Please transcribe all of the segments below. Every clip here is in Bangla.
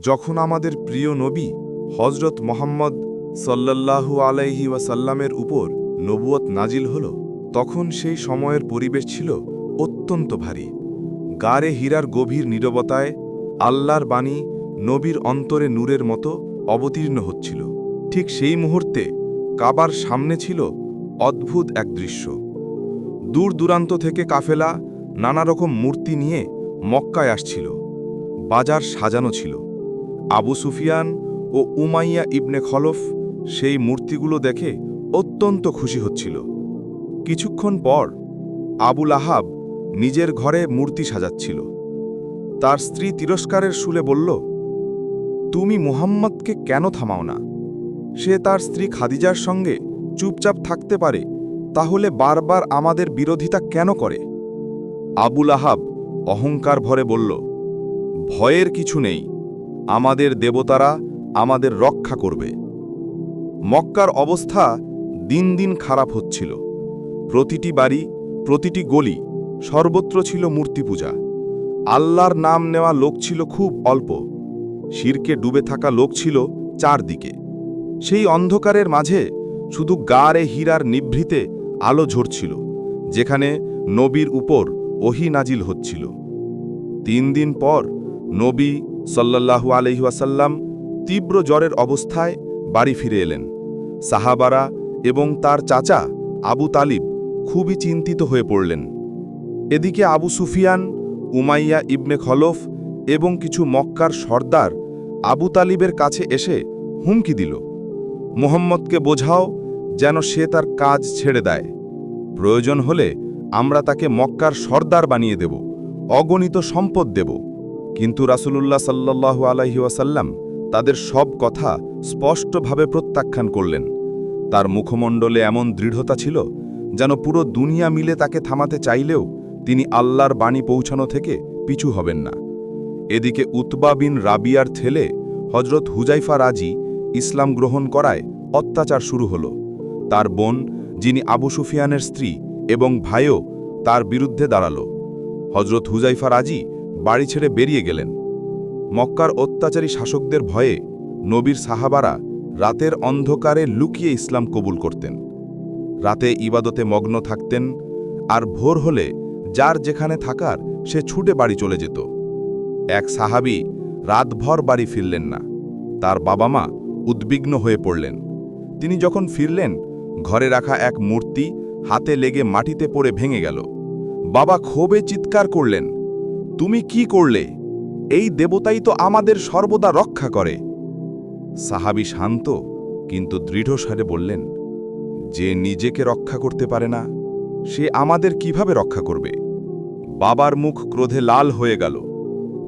যখন আমাদের প্রিয় নবী হজরত মোহাম্মদ সাল্লাল্লাহু আলাইহি ওয়াসাল্লামের উপর নবুয়ত নাজিল হল, তখন সেই সময়ের পরিবেশ ছিল অত্যন্ত ভারী। গারে হীরার গভীর নীরবতায় আল্লাহর বাণী নবীর অন্তরে নূরের মতো অবতীর্ণ হচ্ছিল। ঠিক সেই মুহূর্তে কাবার সামনে ছিল অদ্ভুত এক দৃশ্য। দূর দূরান্ত থেকে কাফেলা নানা রকম মূর্তি নিয়ে মক্কায় আসছিল। বাজার সাজানো ছিল। আবু সুফিয়ান ও উমাইয়া ইবনে খলফ সেই মূর্তিগুলো দেখে অত্যন্ত খুশি হচ্ছিল। কিছুক্ষণ পর আবুল আহাব নিজের ঘরে মূর্তি সাজাচ্ছিল। তার স্ত্রী তিরস্কারের শুলে বলল, তুমি মুহাম্মদকে কেন থামাও না? সে তার স্ত্রী খাদিজার সঙ্গে চুপচাপ থাকতে পারে, তাহলে বারবার আমাদের বিরোধিতা কেন করে? আবুল আহাব অহংকার ভরে বলল, ভয়ের কিছু নেই। আমাদের দেবতারা আমাদের রক্ষা করবে। মক্কার অবস্থা দিন দিন খারাপ হচ্ছিল। প্রতিটি বাড়ি, প্রতিটি গলি সর্বত্র ছিল মূর্তি পূজা। আল্লাহর নাম নেওয়া লোক ছিল খুব অল্প। শিরকে ডুবে থাকা লোক ছিল চারদিকে। সেই অন্ধকারের মাঝে শুধু গাড়ে হীরার নিভৃতে আলো ঝরছিল, যেখানে নবীর উপর ওহি নাজিল হচ্ছিল। তিন দিন পর নবী সাল্লাল্লাহু আলহিহাসাল্লাম তীব্র জ্বরের অবস্থায় বাড়ি ফিরে এলেন। সাহাবারা এবং তার চাচা আবু তালিব খুবই চিন্তিত হয়ে পড়লেন। এদিকে Abu Sufyan, Umayya ibn Khalaf এবং কিছু মক্কার সর্দার আবু তালিবের কাছে এসে হুমকি দিল। মোহাম্মদকে বোঝাও যেন সে তার কাজ ছেড়ে দেয়। প্রয়োজন হলে আমরা তাকে মক্কার সর্দার বানিয়ে দেব, অগণিত সম্পদ দেব। কিন্তু রাসূলুল্লাহ সাল্লাল্লাহু আলাইহি ওয়াসাল্লাম তাদের সব কথা স্পষ্টভাবে প্রত্যাখ্যান করলেন। তার মুখমণ্ডলে এমন দৃঢ়তা ছিল যেন পুরো দুনিয়া মিলে তাকে থামাতে চাইলেও তিনি আল্লাহর বাণী পৌঁছানো থেকে পিছু হবেন না। এদিকে উতবা বিন রাবিয়ার ছেলে হজরত হুজাইফা রাজি ইসলাম গ্রহণ করায় অত্যাচার শুরু হল। তার বোন, যিনি আবু সুফিয়ানের স্ত্রী এবং ভাইও তার বিরুদ্ধে দাঁড়াল। হজরত হুজাইফা রাজি বাড়ি ছেড়ে বেরিয়ে গেলেন। মক্কার অত্যাচারী শাসকদের ভয়ে নবীর সাহাবারা রাতের অন্ধকারে লুকিয়ে ইসলাম কবুল করতেন। রাতে ইবাদতে মগ্ন থাকতেন আর ভোর হলে যার যেখানে থাকার সে ছুটে বাড়ি চলে যেত। এক সাহাবি রাতভর বাড়ি ফিরলেন না। তার বাবা মা উদ্বিগ্ন হয়ে পড়লেন। তিনি যখন ফিরলেন, ঘরে রাখা এক মূর্তি হাতে লেগে মাটিতে পড়ে ভেঙে গেল। বাবা ক্ষোভে চিৎকার করলেন। তুমি কি করলে? এই দেবতাই তো আমাদের সর্বদা রক্ষা করে। সাহাবি শান্ত, কিন্তু দৃঢ়স্বরে বললেন, যে নিজেকে রক্ষা করতে পারে না, সে আমাদের কীভাবে রক্ষা করবে? বাবার মুখ ক্রোধে লাল হয়ে গেল।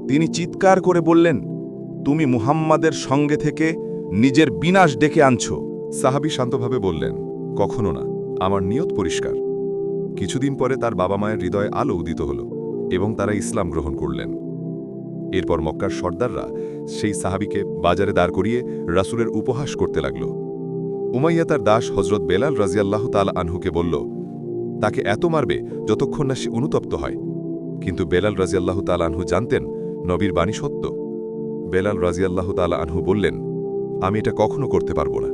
তিনি চিৎকার করে বললেন, তুমি মুহাম্মাদের সঙ্গে থেকে নিজের বিনাশ ডেকে আনছ। সাহাবি শান্তভাবে বললেন, কখনো না, আমার নিয়ত পরিষ্কার। কিছুদিন পরে তার বাবা মায়ের হৃদয়ে আলো উদিত হল। এবং তারা ইসলাম গ্রহণ করলেন। এরপর মক্কার সর্দাররা সেই সাহাবিকে বাজারে দাঁড় করিয়ে রাসুলের উপহাস করতে লাগল। উমাইয়া তার দাস হজরত বেলাল রাজিয়াল্লাহ তাল আনহুকে বলল, তাকে এত মারবে যতক্ষণ না সে অনুতপ্ত হয়। কিন্তু বেলাল রাজিয়াল্লাহ তাল আনহু জানতেন নবীর বাণী সত্য। বেলাল রাজিয়াল্লাহ তাল আনহু বললেন, আমি এটা কখনো করতে পারব না।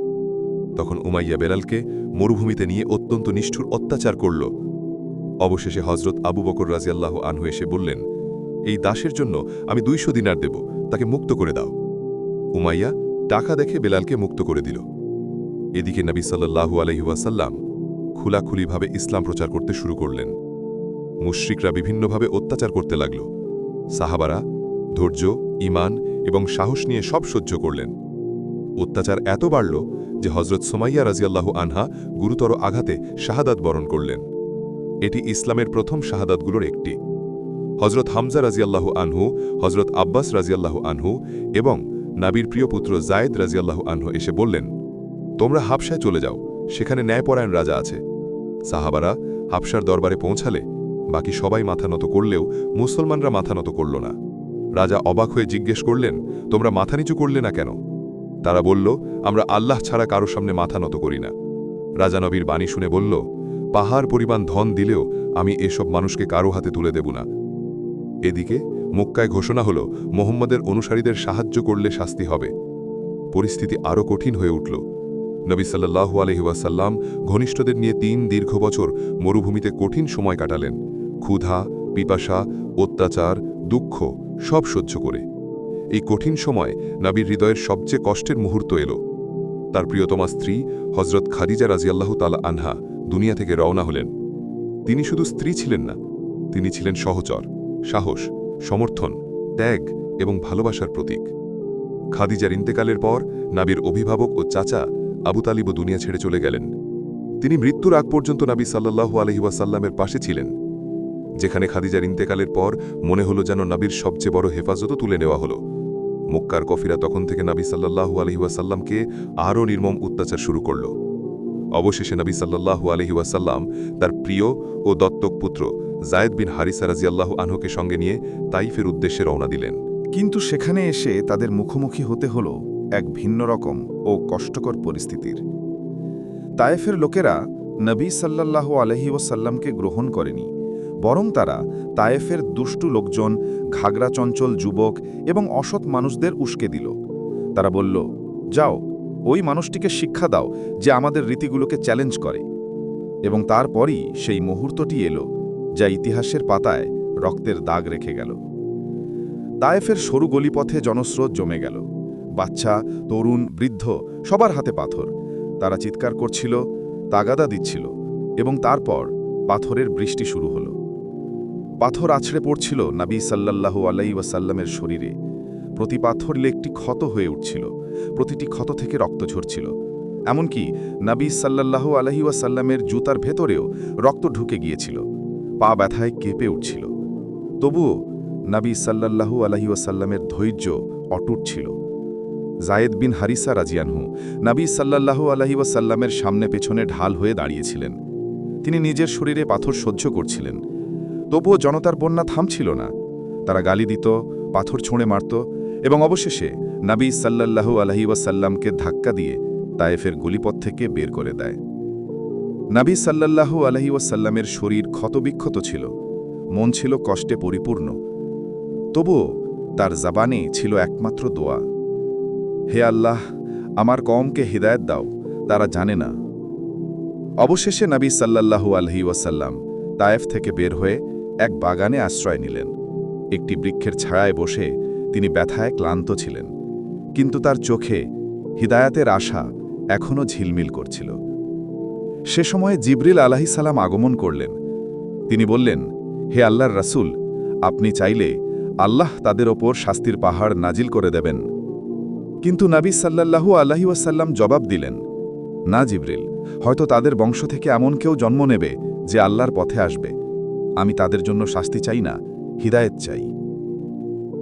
তখন উমাইয়া বেলালকে মরুভূমিতে নিয়ে অত্যন্ত নিষ্ঠুর অত্যাচার করল। অবশেষে হজরত আবু বকর রাজিয়াল্লাহ আনহু এসে বললেন, এই দাসের জন্য আমি দুইশো দিনার দেব, তাকে মুক্ত করে দাও। উমাইয়া টাকা দেখে বেলালকে মুক্ত করে দিল। এদিকে নবী সাল্লাহু আলহিউসাল্লাম খোলাখুলিভাবে ইসলাম প্রচার করতে শুরু করলেন। মুশ্রিকরা বিভিন্নভাবে অত্যাচার করতে লাগল। সাহাবারা ধৈর্য ইমান এবং সাহস নিয়ে সব সহ্য করলেন। অত্যাচার এত বাড়ল যে হজরত সোমাইয়া রাজিয়াল্লাহু আনহা গুরুতর আঘাতে শাহাদাত বরণ করলেন। এটি ইসলামের প্রথম শাহাদাতগুলোর একটি। হজরত হামজা রাজিয়াল্লাহু আনহু হজরত আব্বাস রাজিয়াল্লাহু আনহু এবং নাবির প্রিয় পুত্র জায়েদ রাজিয়াল্লাহু আনহু এসে বললেন, তোমরা হাবসায় চলে যাও, সেখানে ন্যায়পরায়ণ রাজা আছে। সাহাবারা হাবসার দরবারে পৌঁছালে বাকি সবাই মাথা নত করলেও মুসলমানরা মাথা নত করল না। রাজা অবাক হয়ে জিজ্ঞেস করলেন, তোমরা মাথা নিচু করলে না কেন? তারা বলল, আমরা আল্লাহ ছাড়া কারও সামনে মাথা নত করি না। রাজা নবীর বাণী শুনে বলল পাহাড় পরিমাণ ধন দিলেও আমি এসব মানুষকে কারও হাতে তুলে দেব না। এদিকে মক্কায় ঘোষণা হল, মোহাম্মদের অনুসারীদের সাহায্য করলে শাস্তি হবে। পরিস্থিতি আরও কঠিন হয়ে উঠল। নবী সাল্লাহু আলহিউসাল্লাম ঘনিষ্ঠদের নিয়ে তিন দীর্ঘ বছর মরুভূমিতে কঠিন সময় কাটালেন। ক্ষুধা, পিপাসা, অত্যাচার, দুঃখ সব সহ্য করে। এই কঠিন সময় নাবির হৃদয়ের সবচেয়ে কষ্টের মুহূর্ত এলো। তার প্রিয়তমা স্ত্রী হজরত খাদিজা রাজিয়াল্লাহ তালা আনহা দুনিয়া থেকে রওনা হলেন। তিনি শুধু স্ত্রী ছিলেন না, তিনি ছিলেন সহচর, সাহস, সমর্থন, ত্যাগ এবং ভালোবাসার প্রতীক। খাদিজার ইন্তেকালের পর নাবির অভিভাবক ও চাচা আবু তালিবও দুনিয়া ছেড়ে চলে গেলেন। তিনি মৃত্যুর আগ পর্যন্ত নাবি সাল্লাহু আলহিউসাল্লামের পাশে ছিলেন, যেখানে খাদিজার ইন্তেকালের পর মনে হলো যেন নাবির সবচেয়ে বড় হেফাজতও তুলে নেওয়া হলো। মক্কার কফিরা তখন থেকে নাবি সাল্লাহু আলহিউসাল্লামকে আরও নির্মম অত্যাচার শুরু করল। অবশেষে নবী সাল্লাহু আলহিউসাল্লাম তার প্রিয় ও দত্তক পুত্র জায়দ বিন হারিসা রাজিয়াল্লাহ আনহুকে সঙ্গে নিয়ে তাইফের উদ্দেশ্যে রওনা দিলেন। কিন্তু সেখানে এসে তাদের মুখোমুখি হতে হল এক ভিন্ন রকম ও কষ্টকর পরিস্থিতির। তায়েফের লোকেরা নবী সাল্লাল্লাহু আলহি ওসাল্লামকে গ্রহণ করেনি, বরং তারা তায়েফের দুষ্টু লোকজন, ঘাগরা চঞ্চল যুবক এবং অসৎ মানুষদের উস্কে দিল। তারা বলল, যাও ওই মানুষটিকে শিক্ষা দাও যে আমাদের রীতিগুলোকে চ্যালেঞ্জ করে। এবং তারপরই সেই মুহূর্তটি এলো যা ইতিহাসের পাতায় রক্তের দাগ রেখে গেল। তায়েফের সরু গলিপথে জনস্রোত জমে গেল। বাচ্চা, তরুণ, বৃদ্ধ, সবার হাতে পাথর। তারা চিৎকার করছিল, তাগাদা দিচ্ছিল এবং তারপর পাথরের বৃষ্টি শুরু হল। পাথর আছড়ে পড়ছিল নাবী সাল্লাল্লাহু আলাই ওয়াসাল্লামের শরীরে। প্রতি পাথর একটি ক্ষত হয়ে উঠছিল। প্রতিটি ক্ষত থেকে রক্ত ঝরছিল। এমনকি নাবী সাল্লাল্লাহু আলহি ওয়াসাল্লামের জুতার ভেতরেও রক্ত ঢুকে গিয়েছিল। পা ব্যথায় কেঁপে উঠছিল। তবুও নাবী সাল্লাল্লাহু আলহি ওয়াসাল্লামের ধৈর্য অটুট ছিল। জায়েদ বিন হারিসা রাজিয়ানহু নাবী সাল্লাল্লাহু আলহি ওয়াসাল্লামের সামনে পেছনে ঢাল হয়ে দাঁড়িয়েছিলেন। তিনি নিজের শরীরে পাথর সহ্য করছিলেন। তবুও জনতার বন্যা থামছিল না। তারা গালি দিত, পাথর ছুঁড়ে মারত এবং অবশেষে নাবী সাল্লাল্লাহু আলহি ওয়াসাল্লামকে ধাক্কা দিয়ে তায়েফের গলিপথ থেকে বের করে দেয়। নাবী সাল্লাল্লাহু আলহি ওয়াসাল্লামের শরীর ক্ষতবিক্ষত ছিল, মন ছিল কষ্টে পরিপূর্ণ। তবুও তার জাবানে ছিল একমাত্র দোয়া। হে আল্লাহ, আমার কমকে হৃদায়ত দাও, তারা জানে না। অবশেষে নবী সাল্লাল্লাহু আলহি ওয়াসাল্লাম তায়েফ থেকে বের হয়ে এক বাগানে আশ্রয় নিলেন। একটি বৃক্ষের ছায়ায় বসে তিনি ব্যথায় ক্লান্ত ছিলেন। কিন্তু তার চোখে হিদায়াতের আশা এখনও ঝিলমিল করছিল। সে সময়ে জিবরিল আলাহিসাল্লাম আগমন করলেন। তিনি বললেন, হে আল্লাহর রাসূল, আপনি চাইলে আল্লাহ তাদের ওপর শাস্তির পাহাড় নাজিল করে দেবেন। কিন্তু নাবী সাল্লাল্লাহু আলাহি ওয়াসাল্লাম জবাব দিলেন, না জিবরিল, হয়তো তাদের বংশ থেকে এমন কেউ জন্ম নেবে যে আল্লাহর পথে আসবে। আমি তাদের জন্য শাস্তি চাই না, হিদায়েত চাই।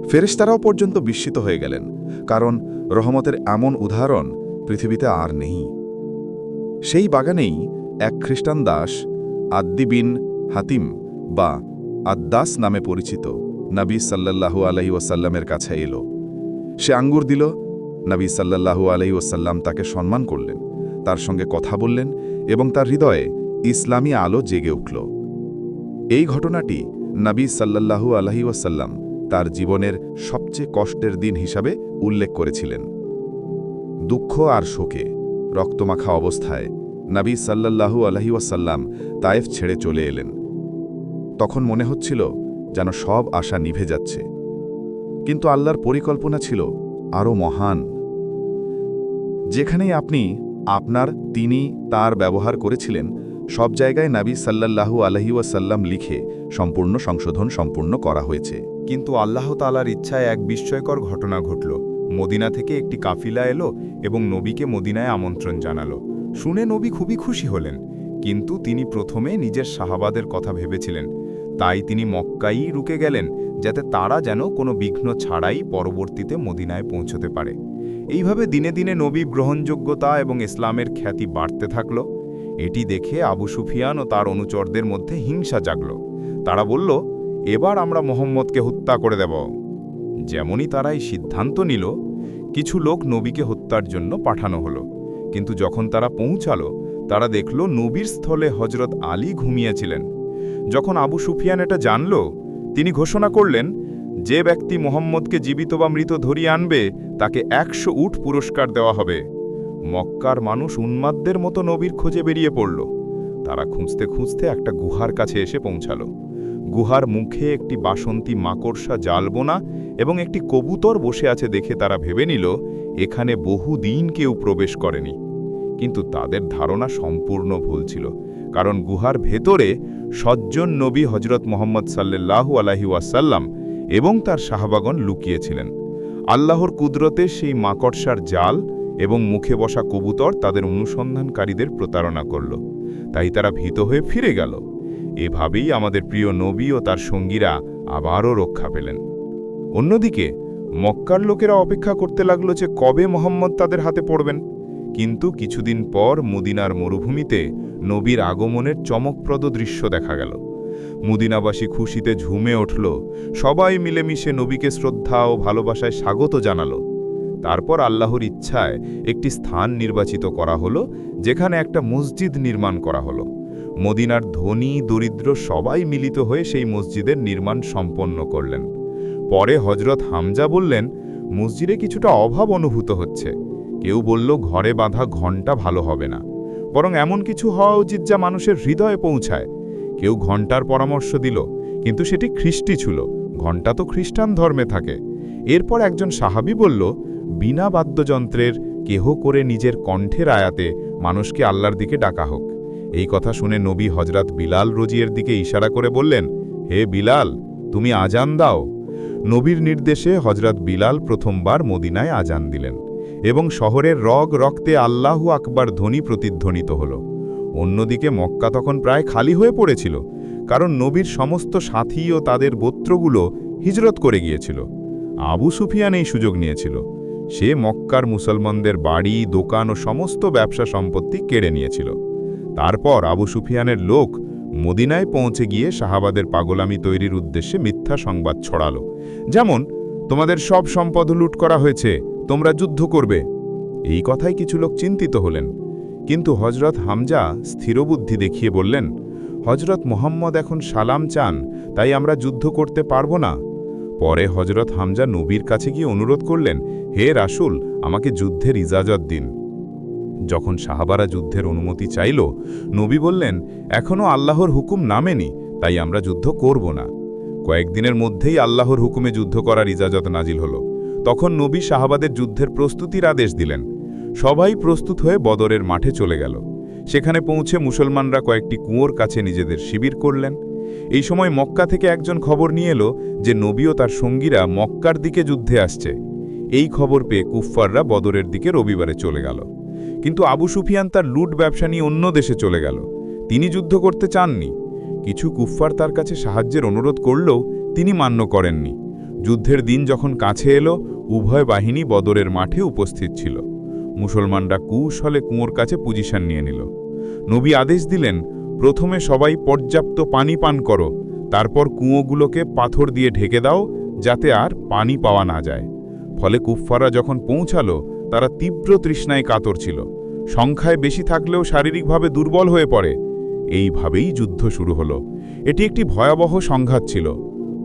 ফেরেশতারাও পর্যন্ত বিস্মিত হয়ে গেলেন। কারণ রহমতের এমন উদাহরণ পৃথিবীতে আর নেই। সেই বাগানেই এক খ্রিস্টান দাস আদ্দিবিন হাতিম বা আদ্দাস নামে পরিচিত নবী সাল্লাল্লাহু আলহি ওয়াসাল্লামের কাছে এলো। সে আঙ্গুর দিল, নবী সাল্লাল্লাহু আলহি ওসাল্লাম তাকে সম্মান করলেন, তার সঙ্গে কথা বললেন এবং তার হৃদয়ে ইসলামী আলো জেগে উঠল। এই ঘটনাটি নবী সাল্লাল্লাহু আলহি ওয়াসাল্লাম তার জীবনের সবচেয়ে কষ্টের দিন হিসাবে উল্লেখ করেছিলেন। দুঃখ আর শোকে, রক্তমাখা অবস্থায় নবী সাল্লাল্লাহু আলহি ওয়াসাল্লাম তায়েফ ছেড়ে চলে এলেন। তখন মনে হচ্ছিল যেন সব আশা নিভে যাচ্ছে। কিন্তু আল্লাহর পরিকল্পনা ছিল আরও মহান। যেখানেই আপনি আপনার, তিনি, তার ব্যবহার করেছিলেন সব জায়গায় নাবী সাল্লাল্লাহু আলহি ওয়াসাল্লাম লিখে সম্পূর্ণ সংশোধন সম্পূর্ণ করা হয়েছে। কিন্তু আল্লাহ তালার ইচ্ছায় এক বিস্ময়কর ঘটনা ঘটল। মদিনা থেকে একটি কাফিলা এলো এবং নবীকে মদিনায় আমন্ত্রণ জানালো। শুনে নবী খুবই খুশি হলেন, কিন্তু তিনি প্রথমে নিজের সাহাবাদের কথা ভেবেছিলেন। তাই তিনি মক্কাই রুকে গেলেন, যাতে তারা যেন কোনো বিঘ্ন ছাড়াই পরবর্তীতে মদিনায় পৌঁছতে পারে। এইভাবে দিনে দিনে নবী গ্রহণযোগ্যতা এবং ইসলামের খ্যাতি বাড়তে থাকল। এটি দেখে আবু সুফিয়ান ও তার অনুচরদের মধ্যে হিংসা জাগল। তারা বলল, এবার আমরা মোহাম্মদকে হত্যা করে দেব। যেমনই তারা এই সিদ্ধান্ত নিল, কিছু লোক নবীকে হত্যার জন্য পাঠানো হলো। কিন্তু যখন তারা পৌঁছালো, তারা দেখল নবীর স্থলে হজরত আলী ঘুমিয়েছিলেন। যখন আবু সুফিয়ান এটা জানল, তিনি ঘোষণা করলেন, যে ব্যক্তি মোহাম্মদকে জীবিত বা মৃত ধরিয়ে আনবে, তাকে একশো উট পুরস্কার দেওয়া হবে। মক্কার মানুষ উন্মাদদের মতো নবীর খোঁজে বেরিয়ে পড়ল। তারা খুঁজতে খুঁজতে একটা গুহার কাছে এসে পৌঁছালো। গুহার মুখে একটি বাসন্তী মাকড়সা জালবোনা এবং একটি কবুতর বসে আছে দেখে তারা ভেবে নিল, এখানে বহুদিন কেউ প্রবেশ করেনি। কিন্তু তাদের ধারণা সম্পূর্ণ ভুল ছিল, কারণ গুহার ভেতরে সজ্জন নবী হজরত মোহাম্মদ সাল্লাল্লাহু আলাহি ওয়াসাল্লাম এবং তার শাহবাগন লুকিয়েছিলেন আল্লাহর কুদরতে সেই মাকড়সার জাল এবং মুখে বসা কবুতর তাদের অনুসন্ধানকারীদের প্রতারণা করল। তাই তারা ভীত হয়ে ফিরে গেল। এভাবেই আমাদের প্রিয় নবী ও তার সঙ্গীরা আবারও রক্ষা পেলেন। অন্যদিকে, মক্কার লোকেরা অপেক্ষা করতে লাগল যে কবে মোহাম্মদ তাদের হাতে পড়বেন। কিন্তু কিছুদিন পর মুদিনার মরুভূমিতে নবীর আগমনের চমকপ্রদ দৃশ্য দেখা গেল। মুদিনাবাসী খুশিতে ঝুমে উঠল। সবাই মিলেমিশে নবীকে শ্রদ্ধা ও ভালোবাসায় স্বাগত জানালো। তারপর আল্লাহর ইচ্ছায় একটি স্থান নির্বাচিত করা হলো, যেখানে একটা মসজিদ নির্মাণ করা হলো। মদিনার ধনী, দরিদ্র সবাই মিলিত হয়ে সেই মসজিদের নির্মাণ সম্পন্ন করলেন। পরে হজরত হামজা বললেন, মসজিদে কিছুটা অভাব অনুভূত হচ্ছে। কেউ বলল, ঘরে বাঁধা ঘণ্টা ভালো হবে না। বরং এমন কিছু হওয়া উচিত যা মানুষের হৃদয়ে পৌঁছায়। কেউ ঘণ্টার পরামর্শ দিল, কিন্তু সেটি খ্রিস্টি ছিল। ঘণ্টা তো খ্রিস্টান ধর্মে থাকে। এরপর একজন সাহাবি বলল বিনা বাদ্যযন্ত্রের কেহ করে নিজের কণ্ঠের আয়াতে মানুষকে আল্লাহর দিকে ডাকা হোক। এই কথা শুনে নবী হজরত বিলাল রোজিয়ের দিকে ইশারা করে বললেন, হে বিলাল, তুমি আজান দাও। নবীর নির্দেশে হজরত বিলাল প্রথমবার মদিনায় আজান দিলেন এবং শহরের রগ রক্তে আল্লাহু আকবার ধ্বনি প্রতিধ্বনিত হল। অন্যদিকে মক্কা তখন প্রায় খালি হয়ে পড়েছিল, কারণ নবীর সমস্ত সাথী ও তাদের গোত্রগুলো হিজরত করে গিয়েছিল। আবু সুফিয়ান এই সুযোগ নিয়েছিল। সে মক্কার মুসলমানদের বাড়ি, দোকান ও সমস্ত ব্যবসা সম্পত্তি কেড়ে নিয়েছিল। তারপর আবু সুফিয়ানের লোক মদিনায় পৌঁছে গিয়ে শাহাবাদের পাগলামি তৈরির উদ্দেশ্যে মিথ্যা সংবাদ ছড়ালো। যেমন, তোমাদের সব সম্পদ লুট করা হয়েছে, তোমরা যুদ্ধ করবে। এই কথায় কিছু লোক চিন্তিত হলেন। কিন্তু হজরত হামজা স্থিরবুদ্ধি দেখিয়ে বললেন হজরত মোহাম্মদ এখন সালাম চান, তাই আমরা যুদ্ধ করতে পারব না। পরে হজরত হামজা নবীর কাছে গিয়ে অনুরোধ করলেন, হে রাসুল, আমাকে যুদ্ধের ইজাজত দিন। যখন সাহাবারা যুদ্ধের অনুমতি চাইল, নবী বললেন এখনও আল্লাহর হুকুম নামেনি, তাই আমরা যুদ্ধ করব না। কয়েকদিনের মধ্যেই আল্লাহর হুকুমে যুদ্ধ করার ইজাজত নাজিল হল। তখন নবী সাহাবাদের যুদ্ধের প্রস্তুতির আদেশ দিলেন। সবাই প্রস্তুত হয়ে বদরের মাঠে চলে গেল। সেখানে পৌঁছে মুসলমানরা কয়েকটি কুয়োর কাছে নিজেদের শিবির করলেন। এই সময় মক্কা থেকে একজন খবর নিয়ে এলো যে নবী ও তার সঙ্গীরা মক্কার দিকে যুদ্ধে আসছে। এই খবর পেয়ে কুফফাররা বদরের দিকে রবিবারে চলে গেল। কিন্তু আবু সুফিয়ান তার লুট ব্যবসা নিয়ে অন্য দেশে চলে গেল। তিনি যুদ্ধ করতে চাননি। কিছু কুফফার তার কাছে সাহায্যের অনুরোধ করলেও তিনি মান্য করেননি। যুদ্ধের দিন যখন কাছে এলো, উভয় বাহিনী বদরের মাঠে উপস্থিত ছিল। মুসলমানরা কুশলে কুঁয়োর কাছে পজিশন নিয়ে নিল। নবী আদেশ দিলেন প্রথমে সবাই পর্যাপ্ত পানি পান করো, তারপর কুঁয়োগুলোকে পাথর দিয়ে ঢেকে দাও, যাতে আর পানি পাওয়া না যায়। ফলে কুফফারা যখন পৌঁছালো, তারা তীব্র তৃষ্ণায় কাতর ছিল। সংখ্যায় বেশি থাকলেও শারীরিকভাবে দুর্বল হয়ে পড়ে। এইভাবেই যুদ্ধ শুরু হলো। এটি একটি ভয়াবহ সংঘাত ছিল।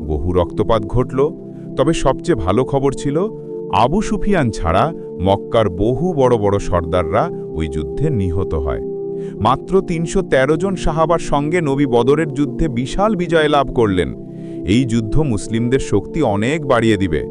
বহু রক্তপাত ঘটল। তবে সবচেয়ে ভালো খবর ছিল, আবু সুফিয়ান ছাড়া মক্কার বহু বড় বড় সর্দাররা ওই যুদ্ধে নিহত হয়। মাত্র তিনশো তেরো জন সাহাবার সঙ্গে নবী বদরের যুদ্ধে বিশাল বিজয় লাভ করলেন। এই যুদ্ধ মুসলিমদের শক্তি অনেক বাড়িয়ে দিবে।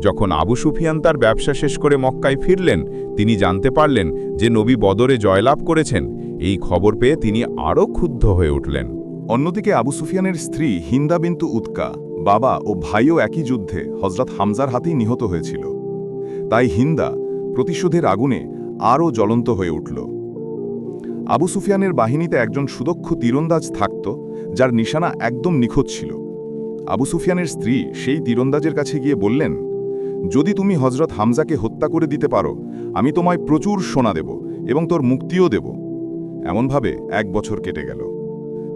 যখন আবু সুফিয়ান তার ব্যবসা শেষ করে মক্কায় ফিরলেন, তিনি জানতে পারলেন যে নবী বদরে জয়লাভ করেছেন। এই খবর পেয়ে তিনি আরও ক্ষুব্ধ হয়ে উঠলেন। অন্যদিকে আবু সুফিয়ানের স্ত্রী হিন্দা বিন্তু উৎকা বাবা ও ভাইও একই যুদ্ধে হজরত হামজার হাতেই নিহত হয়েছিল। তাই হিন্দা প্রতিশোধের আগুনে আরও জ্বলন্ত হয়ে উঠল। আবু সুফিয়ানের বাহিনীতে একজন সুদক্ষ তীরন্দাজ থাকত, যার নিশানা একদম নিখোঁজ ছিল। আবু সুফিয়ানের স্ত্রী সেই তীরন্দাজের কাছে গিয়ে বললেন, যদি তুমি হজরত হামজাকে হত্যা করে দিতে পারো, আমি তোমায় প্রচুর সোনা দেব এবং তোর মুক্তিও দেব। এমনভাবে এক বছর কেটে গেল।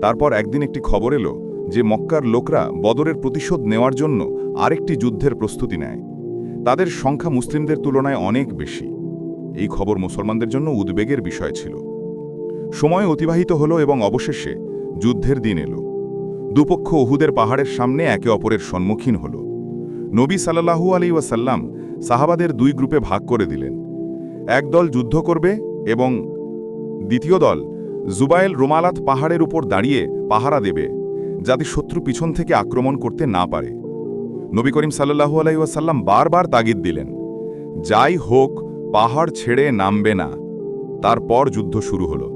তারপর একদিন একটি খবর এলো যে মক্কার লোকরা বদরের প্রতিশোধ নেওয়ার জন্য আরেকটি যুদ্ধের প্রস্তুতি নেয়। তাদের সংখ্যা মুসলিমদের তুলনায় অনেক বেশি। এই খবর মুসলমানদের জন্য উদ্বেগের বিষয় ছিল। সময় অতিবাহিত হল এবং অবশেষে যুদ্ধের দিন এলো। দুপক্ষ ওহুদের পাহাড়ের সামনে একে অপরের সম্মুখীন হল। নবী সাল্লাহু আলী ওয়াসাল্লাম সাহাবাদের দুই গ্রুপে ভাগ করে দিলেন। এক দল যুদ্ধ করবে এবং দ্বিতীয় দল জুবায়েল রোমালাত পাহাড়ের উপর দাঁড়িয়ে পাহারা দেবে যাতে শত্রু পিছন থেকে আক্রমণ করতে না পারে। নবী করিম সাল্লাহু আলাইসাল্লাম বারবার তাগিদ দিলেন, যাই হোক, পাহাড় ছেড়ে নামবে না। তারপর যুদ্ধ শুরু হলো।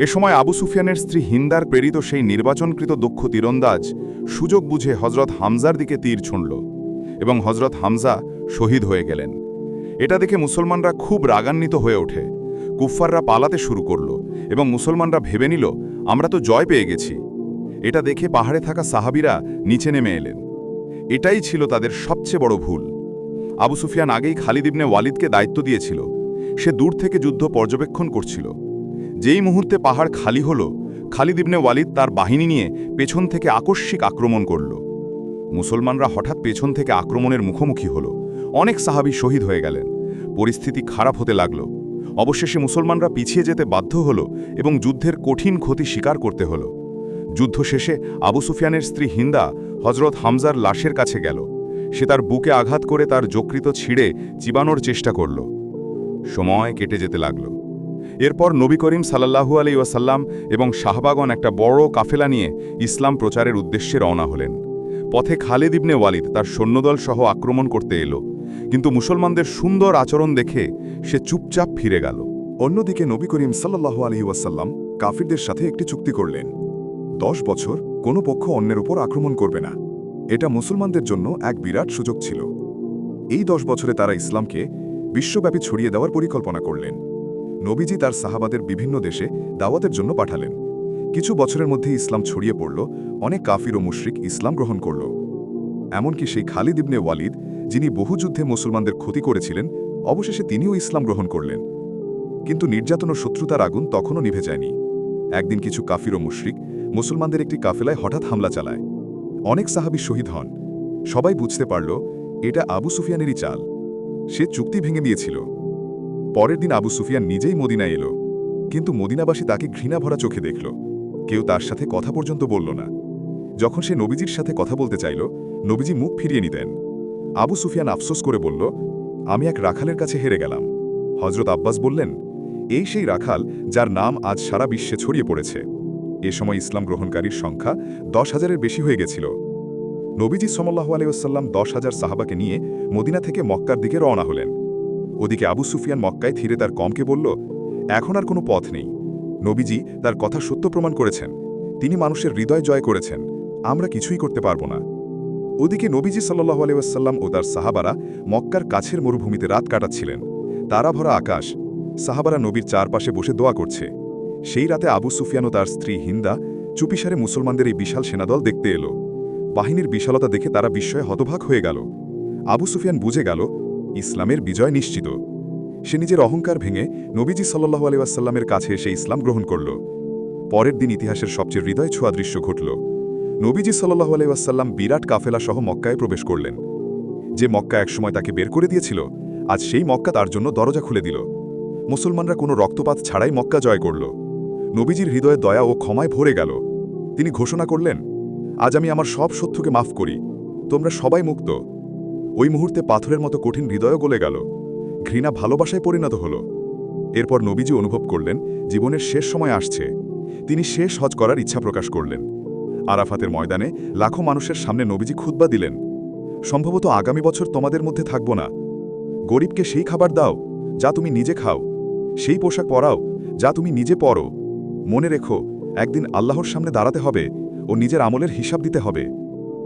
এ সময় আবু সুফিয়ানের স্ত্রী হিন্দার প্রেরিত সেই নির্বাচনকৃত দক্ষ তীরন্দাজ সুযোগ বুঝে হজরত হামজার দিকে তীর ছুঁড়ল এবং হজরত হামজা শহীদ হয়ে গেলেন। এটা দেখে মুসলমানরা খুব রাগান্বিত হয়ে ওঠে। কুফফাররা পালাতে শুরু করল এবং মুসলমানরা ভেবে নিল, আমরা তো জয় পেয়ে গেছি। এটা দেখে পাহাড়ে থাকা সাহাবিরা নিচে নেমে এলেন। এটাই ছিল তাদের সবচেয়ে বড় ভুল। আবু সুফিয়ান আগেই খালিদ ইবনে ওয়ালিদকে দায়িত্ব দিয়েছিল। সে দূর থেকে যুদ্ধ পর্যবেক্ষণ করছিল। যেই মুহূর্তে পাহাড় খালি হল, খালিদ ইবনে ওয়ালিদ তার বাহিনী নিয়ে পেছন থেকে আকস্মিক আক্রমণ করল। মুসলমানরা হঠাৎ পেছন থেকে আক্রমণের মুখোমুখি হল। অনেক সাহাবী শহীদ হয়ে গেলেন। পরিস্থিতি খারাপ হতে লাগল। অবশেষে মুসলমানরা পিছিয়ে যেতে বাধ্য হল এবং যুদ্ধের কঠিন ক্ষতি স্বীকার করতে হল। যুদ্ধ শেষে আবু সুফিয়ানের স্ত্রী হিন্দা হজরত হামজার লাশের কাছে গেল। সে তার বুকে আঘাত করে তার যকৃত ছিঁড়ে চিবানোর চেষ্টা করল। সময় কেটে যেতে লাগল। এরপর নবী করিম সাল্লাহু আলি ওয়াসাল্লাম এবং শাহবাগন একটা বড় কাফেলা নিয়ে ইসলাম প্রচারের উদ্দেশ্যে রওনা হলেন। পথে খালেদ ইবনে ওয়ালিদ তার সৈন্যদল সহ আক্রমণ করতে এলো, কিন্তু মুসলমানদের সুন্দর আচরণ দেখে সে চুপচাপ ফিরে গেল। অন্যদিকে নবী করিম সাল্লাহ আলহি ওয়াসাল্লাম কাফিরদের সাথে একটি চুক্তি করলেন, দশ বছর কোনো পক্ষ অন্যের উপর আক্রমণ করবে না। এটা মুসলমানদের জন্য এক বিরাট সুযোগ ছিল। এই দশ বছরে তারা ইসলামকে বিশ্বব্যাপী ছড়িয়ে দেওয়ার পরিকল্পনা করলেন। নবীজি তার সাহাবাদের বিভিন্ন দেশে দাওয়াতের জন্য পাঠালেন। কিছু বছরের মধ্যে ইসলাম ছড়িয়ে পড়ল, অনেক কাফির ও মুশরিক ইসলাম গ্রহণ করল। এমনকি সেই খালিদ ইবনে ওয়ালিদ, যিনি বহু যুদ্ধে মুসলমানদের ক্ষতি করেছিলেন, অবশেষে তিনিও ইসলাম গ্রহণ করলেন। কিন্তু নির্যাতন ও শত্রুতার আগুন তখনও নিভে যায়নি। একদিন কিছু কাফির ও মুশরিক মুসলমানদের একটি কাফেলায় হঠাৎ হামলা চালায়। অনেক সাহাবি শহীদ হন। সবাই বুঝতে পারল, এটা আবু সুফিয়ানেরই চাল। সে চুক্তি ভেঙে দিয়েছিল। পরের দিন আবু সুফিয়ান নিজেই মদিনায় এলো। কিন্তু মদিনাবাসী তাকে ঘৃণা ভরা চোখে দেখল। কেউ তার সাথে কথা পর্যন্ত বলল না। যখন সে নবীজির সাথে কথা বলতে চাইল, নবীজি মুখ ফিরিয়ে নিতেন। আবু সুফিয়ান আফসোস করে বলল, আমি এক রাখালের কাছে হেরে গেলাম। হজরত আব্বাস বললেন, এই সেই রাখাল যার নাম আজ সারা বিশ্বে ছড়িয়ে পড়েছে। এ সময় ইসলাম গ্রহণকারীর সংখ্যা দশ হাজারের বেশি হয়ে গেছিল। নবীজি সাল্লাহ আলাইসাল্লাম দশ হাজার সাহাবাকে নিয়ে মদিনা থেকে মক্কার দিকে রওনা হলেন। ওদিকে আবু সুফিয়ান মক্কায় ধীরে তার কমকে বলল, এখন আর কোনো পথ নেই। নবীজি তার কথা সত্য প্রমাণ করেছেন। তিনি মানুষের হৃদয় জয় করেছেন। আমরা কিছুই করতে পারব না। ওদিকে নবীজি সাল্লাহ আলাইসাল্লাম ও তার সাহাবারা মক্কার কাছের মরুভূমিতে রাত কাটাচ্ছিলেন। তারা ভরা আকাশ। সাহাবারা নবীর চারপাশে বসে দোয়া করছে। সেই রাতে আবু সুফিয়ান ও তার স্ত্রী হিন্দা চুপিসারে মুসলমানদের এই বিশাল সেনাদল দেখতে এলো। বাহিনীর বিশালতা দেখে তারা বিস্ময়ে হতভাগ হয়ে গেল। আবু সুফিয়ান বুঝে গেল ইসলামের বিজয় নিশ্চিত। সে নিজের অহংকার ভেঙে নবীজি সাল্লাহ আলিয়াসাল্লামের কাছে এসে ইসলাম গ্রহণ করল। পরের দিন ইতিহাসের সবচেয়ে হৃদয় ছোঁয়া দৃশ্য ঘটল। নবীজি সাল্লাহ আলাইসাল্লাম বিরাট কাফেলা সহ মক্কায় প্রবেশ করলেন। যে মক্কা একসময় তাকে বের করে দিয়েছিল, আজ সেই মক্কা তার জন্য দরজা খুলে দিল। মুসলমানরা কোনো রক্তপাত ছাড়াই মক্কা জয় করল। নবীজির হৃদয়ে দয়া ও ক্ষমায় ভরে গেল। তিনি ঘোষণা করলেন, আজ আমি আমার সব শত্রুকে মাফ করি। তোমরা সবাই মুক্ত। ওই মুহূর্তে পাথরের মতো কঠিন হৃদয়ও গলে গেল। ঘৃণা ভালোবাসায় পরিণত হল। এরপর নবীজি অনুভব করলেন, জীবনের শেষ সময় আসছে। তিনি শেষ হজ করার ইচ্ছা প্রকাশ করলেন। আরাফাতের ময়দানে লাখো মানুষের সামনে নবীজি খুদ্া দিলেন। সম্ভবত আগামী বছর তোমাদের মধ্যে থাকব না। গরিবকে সেই খাবার দাও, যা তুমি নিজে খাও। সেই পোশাক পরাও, যা তুমি নিজে পরো। মনে রেখো, একদিন আল্লাহর সামনে দাঁড়াতে হবে ও নিজের আমলের হিসাব দিতে হবে।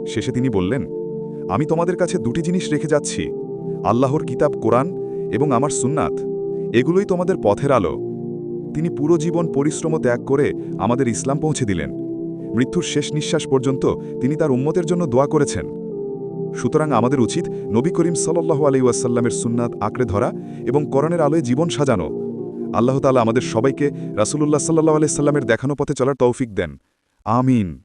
শেষে তিনি বললেন আমি তোমাদের কাছে দুটি জিনিস রেখে যাচ্ছি, আল্লাহর কিতাব কোরআন এবং আমার সুন্নাত। এগুলোই তোমাদের পথের আলো। তিনি পুরো জীবন পরিশ্রম ত্যাগ করে আমাদের ইসলাম পৌঁছে দিলেন। মৃত্যুর শেষ নিঃশ্বাস পর্যন্ত তিনি তার উম্মতের জন্য দোয়া করেছেন। সুতরাং আমাদের উচিত নবী করিম সাল্লাহ আলাইসাল্লামের সুন্নাত আঁকড়ে ধরা এবং করণের আলোয় জীবন সাজানো। আল্লাহ তালা আমাদের সবাইকে রাসুলুল্লাহ সাল্লাহ আলাইসাল্লামের দেখানো পথে চলার তৌফিক দেন। আমিন।